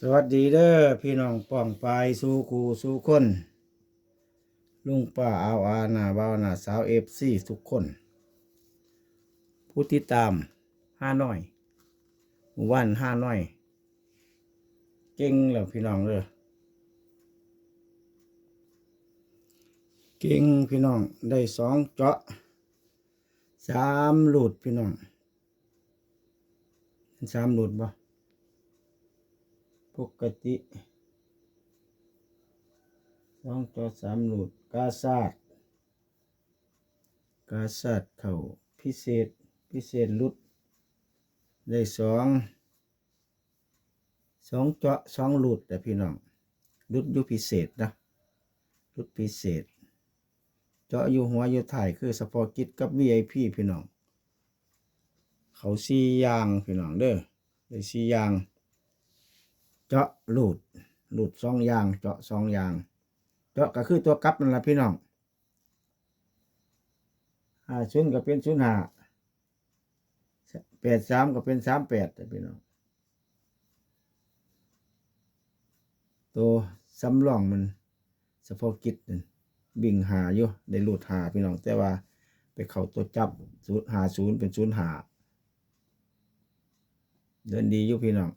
สวัสดีเด้อพี่น้องป้องปายสู่คูสู่คน ลุงป้าอาวอาหน้าบ่าวหน้าสาวเอฟซีทุกคน ผู้ติดตามห้าน้อยหมู่บ้านห้าน้อย เก่งแล้วพี่น้องเด้อเก่งพี่น้องได้สองเจาะสามหลุดพี่น้องสามหลุดบ่ ปกติสองต่อสามหลุดกาซาดกาซาดเข่าพิเศษพิเศษลุด ได้สองสองเจาะสองหลุดแต่พี่น้องลุดอยู่พิเศษนะลุดพิเศษ เจาะอยู่หัวอยู่ถ่ายคือสปอร์กิตกับ VIP พี่น้อง เขาสี่ยางพี่น้องเด้อได้สี่ยาง จาะหลุดหลุดสองอย่าง เจาะสองอย่าง เจาะก็คือตัวกลับนั่นแหละพี่น้องห้าศูนย์ก็เป็นศูนย์ห้าแปดสามก็เป็นสามแปดพี่น้องตัวสำรองมันเฉพาะกิจนั่นบิ่งหาอยู่ได้หลุดหาพี่น้องแต่ว่าไปเข้าตัวจับศูนย์หาศูนย์เป็นศูนย์หาเดินดีอยู่พี่น้อง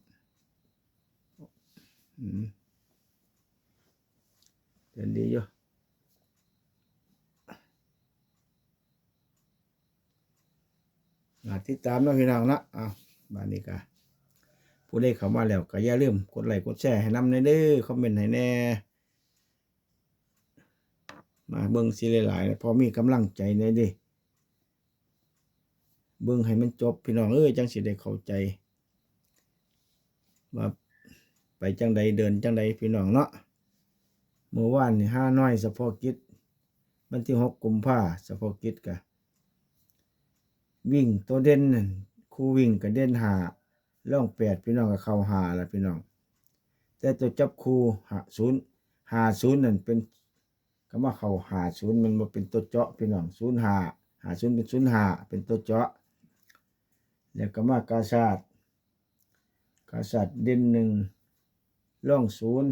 เดินดีอยู่งานที่ตามเนาะพี่น้องนะเอาบ้านนี้กะผู้ได้เข้ามาแล้วก็อย่าลืมกดไลค์กดแชร์ให้นำในเด้อคอมเมนต์ให้แน่ มาเบิ่งสิหลายๆพอมีกำลังใจในเด้เบิ่งให้มันจบพี่น้องเอ้ยจังสิได้เข้าใจว่า ไปจังใดเดินจังใดพี่น้องเนาะเมื่อวานนี่ห้าน้อยสะพกกิจวันที่หกกุมภาสะพกกิจกะวิ่งตัวเด่นนั่นคู่วิ่งกับเด่นหาล่องแปดพี่น้องกับเข้าหาละพี่น้อง แต่ตัวจับคู่หาศูนย์หาศูนย์นั่นเป็นคำว่าเข้าหาศูนย์มันมาเป็นตัวเจาะพี่น้องศูนย์หาหาศูนย์เป็นศูนย์หาเป็นตัวเจาะแล้วก็มากาชาดกาชาดเด่นหนึ่ง ล่องศูนย์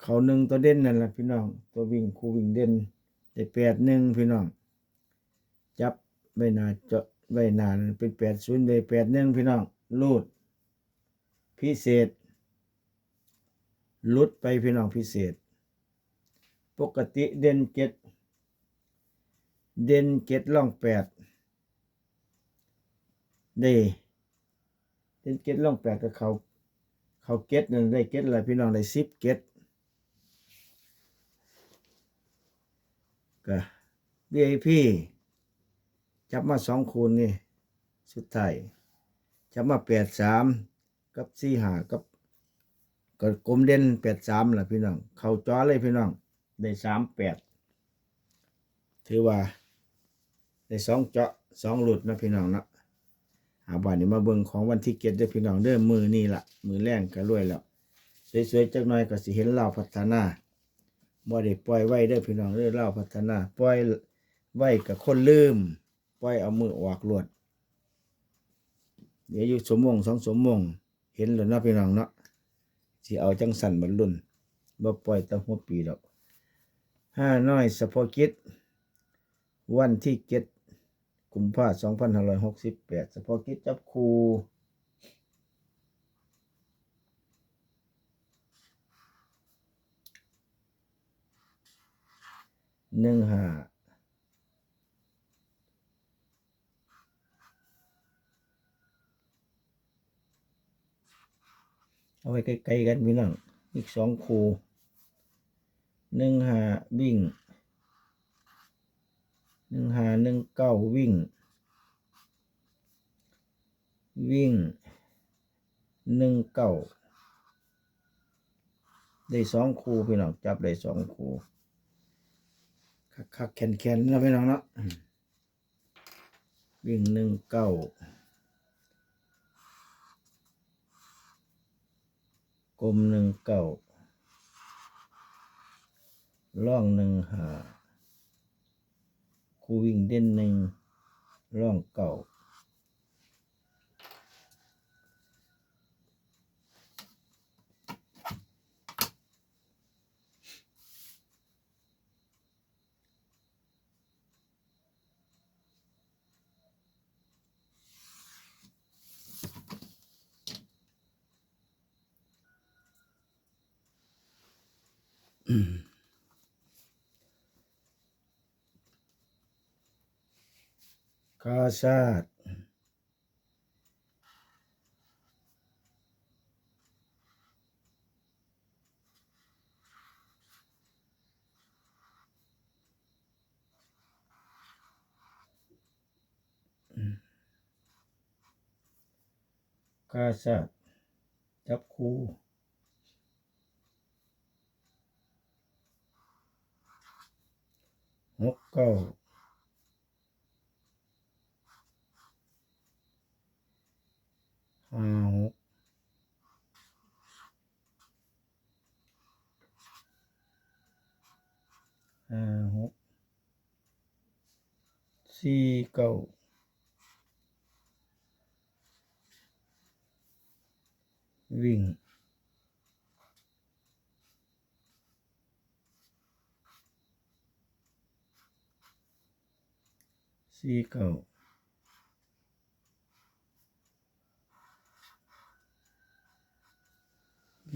เขาหนึ่งตัวเด่นนั่นแหละพี่น้อง ตัววิ่งคู่วิ่งเด่นได้แปดหนึ่งพี่น้อง จับใบหนาเจาะใบหนานเป็นแปดศูนย์ได้แปดหนึ่งพี่น้องลูด พิเศษลุดไปพี่น้องพิเศษ ปกติเด่นเจ็ดเด่นเจ็ดล่องแปดได้เล่นเก็ตล่องแปดกับเขา เขาเก็ตนั่นได้เก็ตอะไรพี่น้องได้สิบเก็ตก็ VIP จับมาสองคูณนี่ สุดท้ายจับมาแปดสามกับสี่หากับก็กลมเด่นแปดสามแหละพี่น้อง เขาจ้อเลยพี่น้อง ได้สามแปดถือว่า ได้สองเจาะสองหลุดนะพี่น้องนะ อาบานนี้มาเบิ่งของวันที่เก็ดเด้อพี่น้องเด้อมือนี่ละมือแรงก็รวยแล้วสวยๆจักหน่อยก็สิเห็นเราพัฒนาบ่ได้ปล่อยไว้เด้อพี่น้องเด้อเราพัฒนา ปล่อยไว้กับคนลืม ปล่อยเอามือออกลวด เดี๋ยวอยู่สมมงสองสมมง เห็นแล้วเนาะพี่น้องเนาะสิเอาจังสันบรรลุนบ่ปล่อยตั้งหัวปีดอกห้าน้อยสะโพอกิจวันที่เก็ด กุมภาสองพันห้าร้อยหกสิบแปดเฉพาะกิจจับครูหนึ่งห้าเอาไว้ใกล้ๆกันพี่น้องอีกสองคูหนึ่งห้าวิ่ง หนึ่งหาหนึ่งเก้าวิ่ง วิ่งหนึ่งเก้าได้สองคูพี่น้องจับได้สองคู่คักคักๆแขนแขนๆนะพี่น้องเนาะวิ่งหนึ่งเก้ากลมหนึ่งเก้าล่องหนึ่งหา คูวิ่งเด่นหนึ่งร่องเก่า嗯。 กาชาดกาชาดจับคูหกเก้า ห้าหกห้าหกสี่เก้าวิ่งสี่เก้า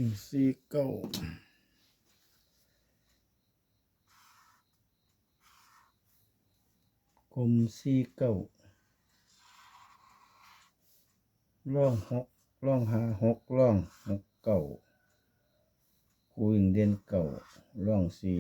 วิ่งสี่เก้ากลมสี่เก้าล่องหกล่องหาหกล่องหกเก่ากูวิ่งเด่นเก่าล่องสี่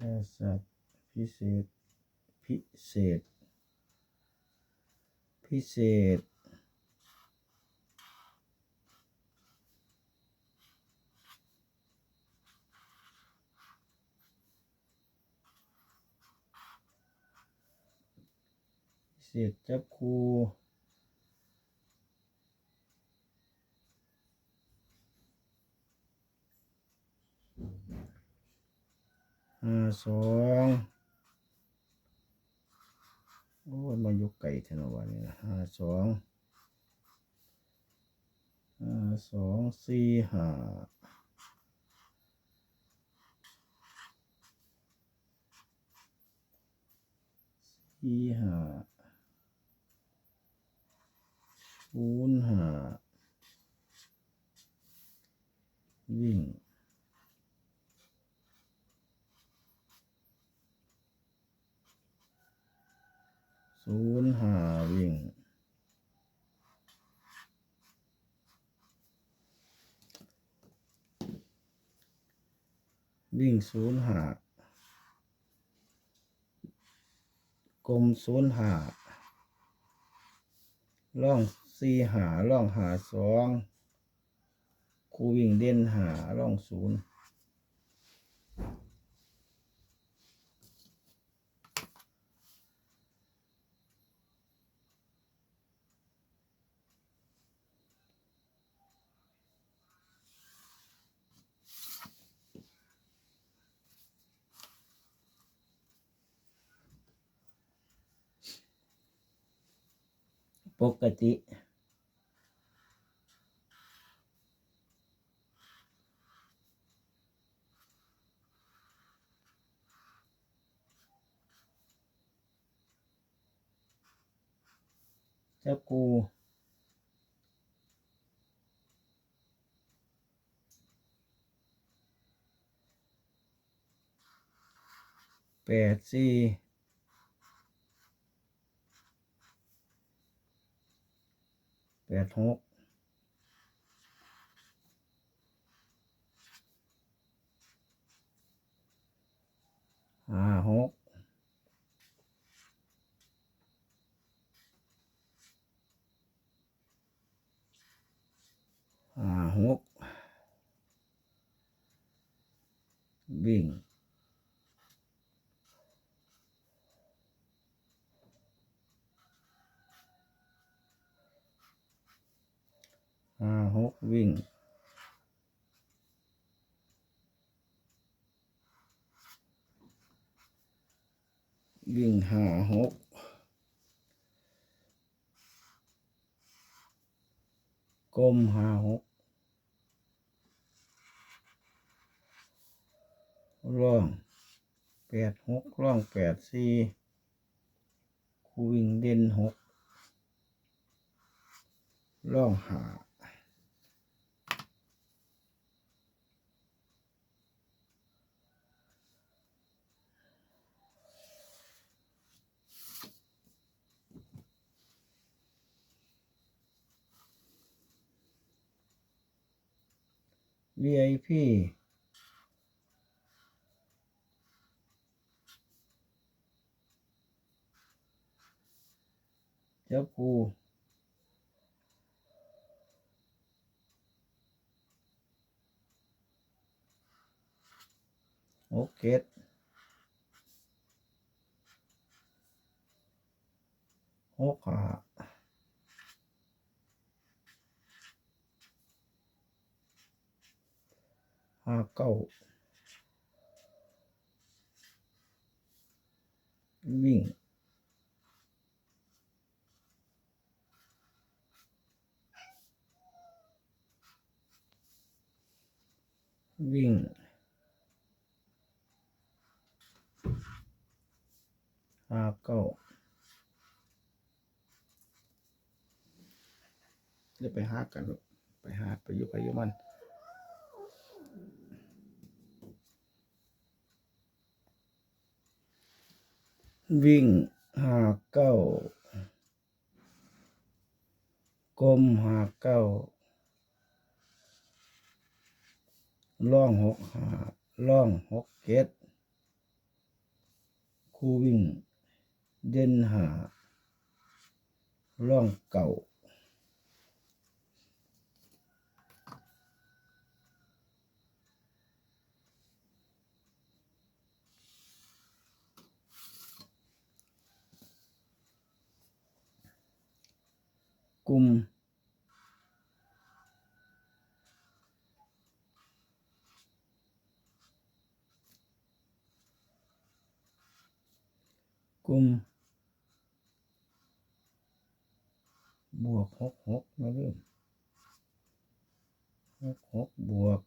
แค่สัตว์พิเศษ พิเศษ พิเศษ พิเศษจับคู ห้าสองโอ้ยมายู่ไก่เทานวันนี้นะห้าสองห้าสองสี่ห้าสี่ห้าศูนย์ห้าวิ่ง ศูนย์ห้าวิ่งวิ่งศูนย์ห้ากลมศูนย์ห้าล่องสี่หาล่องหาสองครูวิ่งเด่นหาล่องศูนย์ ปกติ เจ้ากูแปดสี่ แปดหกห้าหกห้าหกวิ่งห้า วิ่ง วิ่งห้าหกกลมห้าหกร่องแปดหกร่องแปดสี่คูวิ่งเด่นหกร่องหา VIP เจ้าปูโอเคหกห้า ห้า เก้าวิ่งวิ่งห้าเก้าเดี๋ยวไปหากันลูกไปหาไปอยู่ไปอยู่มัน วิ่งหาเก้ากลมหาเก้าล่องหกหาล่องหกเกตคูวิ่ง เด่นหาล่องเก่า กลุ่มกลุ่มบวกหกหกมาเริ่มหกหกบวก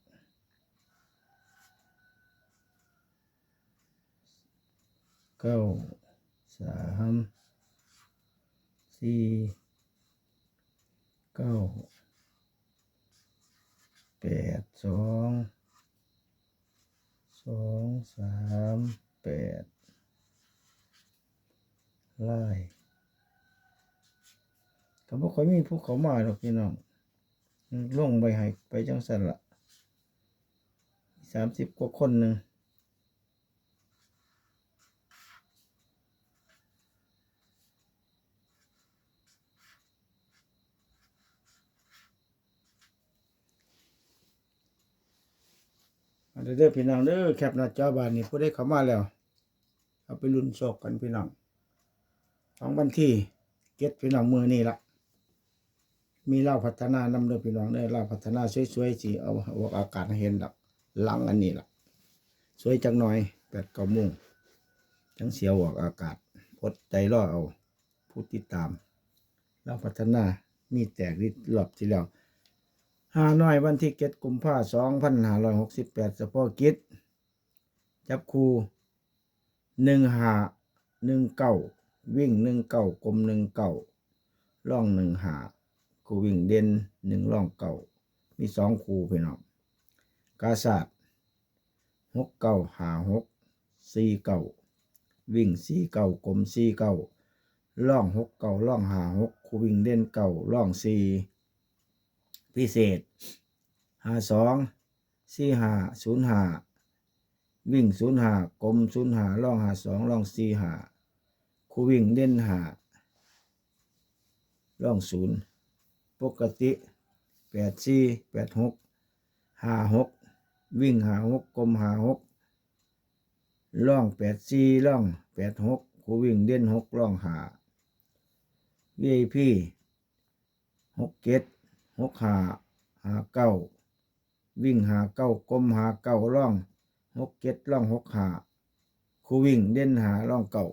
เก้าสามสี่ เก้าแปดสองสองสามแปดไล่ก็บ่ค่อยมีผู้เขามาหรอกพี่น้องลงไปให้ไปจังสันละสามสิบกว่าคนหนึ่ง เด้อดพี่น้องเด้อแคปหน้าจอบานนี่ผู้ได้เข้ามาแล้ว เอาไปลุ้นโชคกันพี่น้องสองวันที่เก็ตพี่น้องมือนี่ละมีเล่าพัฒนานำเด้อพี่น้องเด้อเล่าพัฒนาสวยๆสิเอาออกอากาศเห็นดอกหลังอันนี้ละสวยจังหน่อยแปดเก้าโมงจังเสียวออกอากาศอดใจรอเอา ผู้ติดตามเล่าพัฒนามีแตกริดรอบที่แล้ว ห้าน้อยวันที่เก็ดกุมภาสองพันห้าร้อยหกสิบแปดเฉพาะกิจจับคูหนึ่งหาหนึ่งเก้าวิ่งหนึ่งเก้ากลมหนึ่งเก้าล่องหนึ่งหาคูวิ่งเด่นหนึ่งล่องเก้ามีสองคูพี่น้องกาศาสหกเก้าหาหกสี่เก้าวิ่งสี่เก้ากลมสี่เก้าล่องหกเก้าล่องหาหกคูวิ่งเด่นเก้าล่องสี่ พิเศษห้าสองสี่ห้าศูนย์ห้าวิ่งศูนย์ห้ากลมศูนย์ห้าล่องห้าสองล่องสี่ห้าคูวิ่งเด่นห้าล่องศูนย์ปกติแปดสี่แปดหกห้าหกวิ่งหาหกกลมหาหกล่องแปดสี่ล่องแปดหกคูวิ่งเด่นหกล่องห้า VIP หกเจ็ด หกหาหาเก้าวิ่งหาเก้ากลมหาเก้าร่องหกเจ็ดร่องหกหาคู่วิ่งเด่นหาร่องเก้า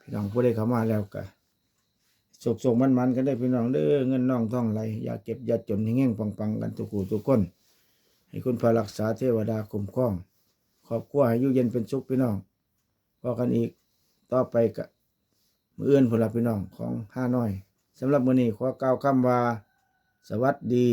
พี่น้องผู้ใดเข้ามาแล้วก็สกสกมันมันๆกันได้พี่น้องเด้อเงินน้องท่องไหลอย่าเก็บอย่าจนให้แง่งปังปังๆกันทุกคู่ทุกคนให้คุณพระรักษาเทวดาคุ้มครองครอบครัวให้อยู่เย็นเป็นสุขพี่น้องพอกันอีกต่อไปกะมือเอื่นพนละพี่น้องของห้าน้อยสำหรับมื้อนี้ขอกล่าวคำว่า สวัสดี